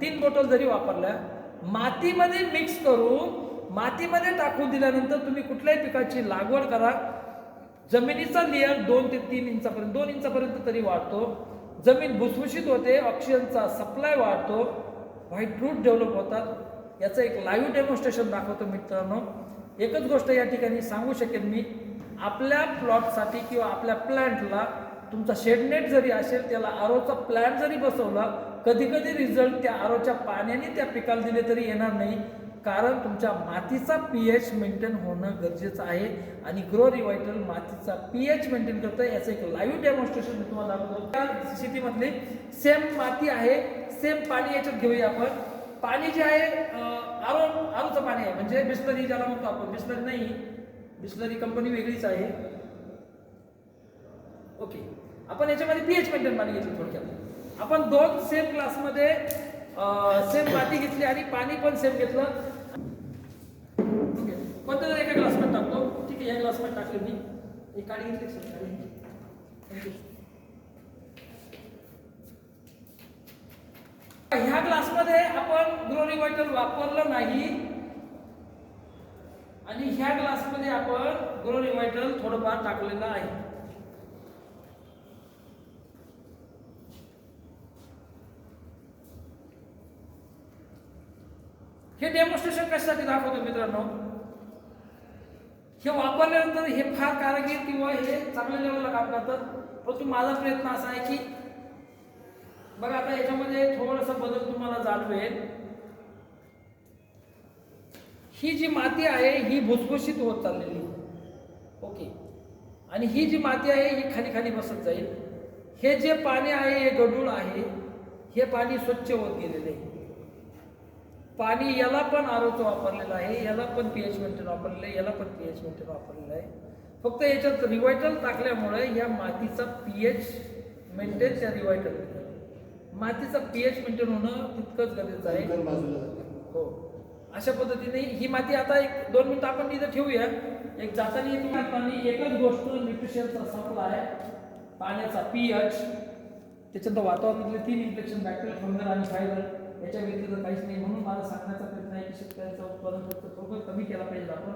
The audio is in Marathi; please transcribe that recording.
तीन बॉटल जरी वापरल्या मातीमध्ये मिक्स करून मातीमध्ये टाकून दिल्यानंतर तुम्ही कुठल्याही पिकाची लागवड करा. जमिनीचा लेअर दोन ते तीन इंचापर्यंत दोन इंचापर्यंत तरी वाढतो. जमीन भुसभुशीत होते ऑक्सिजनचा सप्लाय वाढतो व्हाईट फ्रूट डेव्हलप होतात. याचं एक लाईव्ह डेमॉन्स्ट्रेशन दाखवतो मित्रांनो. एकच गोष्ट या ठिकाणी सांगू शकेन मी. आपल्या प्लॉटसाठी किंवा आपल्या प्लॅन्टला तुमचा शेडनेट जरी असेल त्याला आरोचा प्लॅन जरी बसवला कधी कधी रिझल्ट त्या आरोच्या पाण्याने त्या पिकाला दिले तरी येणार नाही. कारण तुमच्या मातीचा पी एच मेंटेन होणं गरजेचं आहे आणि ग्रो रिवायटल मातीचा पी एच मेंटेन करतं याचं एक लाईव्ह डेमॉन्स्ट्रेशन मी तुम्हाला दाखवतो. त्या शेतीमधली सेम माती आहे सेम पाणी याच्यात घेऊया आपण. पाणी जे आहे आरो आरोचं पाणी आहे. म्हणजे बिस्लरी ज्याला म्हणतो आपण. बिस्लरी नाही बिस्लरी कंपनी वेगळीच आहे. ओके आपण याच्यामध्ये पी एच मेंटेन पाणी घेतलं थोडक्यात. आपण दोन सेम ग्लासमध्ये सेम माती घेतली आणि पाणी पण सेम घेतलं. ओके कोणत्या तरी एका ग्लासमध्ये टाकतो? ठीक आहे या ग्लासमध्ये टाकले मी. एक काडी घेतली सर काढी थँक्यू ह्या ग्लासमध्ये आपण ग्रोरी वापरलं नाही. आणि ह्या ग्लासमध्ये आपण ग्रोरी थोडंफार टाकलेलं आहे. हे डेमॉन्स्ट्रेशन कशासाठी दाखवतो मित्रांनो? हे वापरल्यानंतर हे फार कारागीर किंवा हे चांगल्या लेवलला काम करतात. परंतु माझा प्रयत्न असा आहे की बघा आता याच्यामध्ये थोडासा बदल तुम्हाला जाणवेल. ही जी माती आहे ही भुसभुशीत होत चाललेली. ओके. आणि ही जी माती आहे ही खाली खाली बसत जाईल. हे जे पाणी आहे हे गढूळ आहे हे पाणी स्वच्छ होत गेलेले आहे. पाणी याला पण आरोचं वापरलेलं आहे याला पण पीएच मेंटेन वापरलेलं आहे याला पण पीएच मेंटेन वापरलेलं आहे. फक्त याच्यात रिवायटल टाकल्यामुळे या मातीचा पीएच मेंटेन त्या रिवायटल मातीचा पीएच मेंटेन होणं तितकंच गरजेचं आहे. हो. अशा पद्धतीने ही माती आता एक दोन मिनिटं आपण इथं ठेवूया. एक जाताना तुम्ही पाणी एकच गोष्ट न्यूट्रिशनचा सप्लाय पाण्याचा पीएच त्याच्यानंतर वातावरणातले तीन इन्फेक्शन बॅक्टेरियल फंगल आणि फायबर याच्या व्यतिरिक्त काहीच नाही म्हणून मला सांगण्याचा प्रयत्न आहे की शेतकऱ्यांचं उत्पादन खर्च थोडं कमी केला पाहिजे आपण.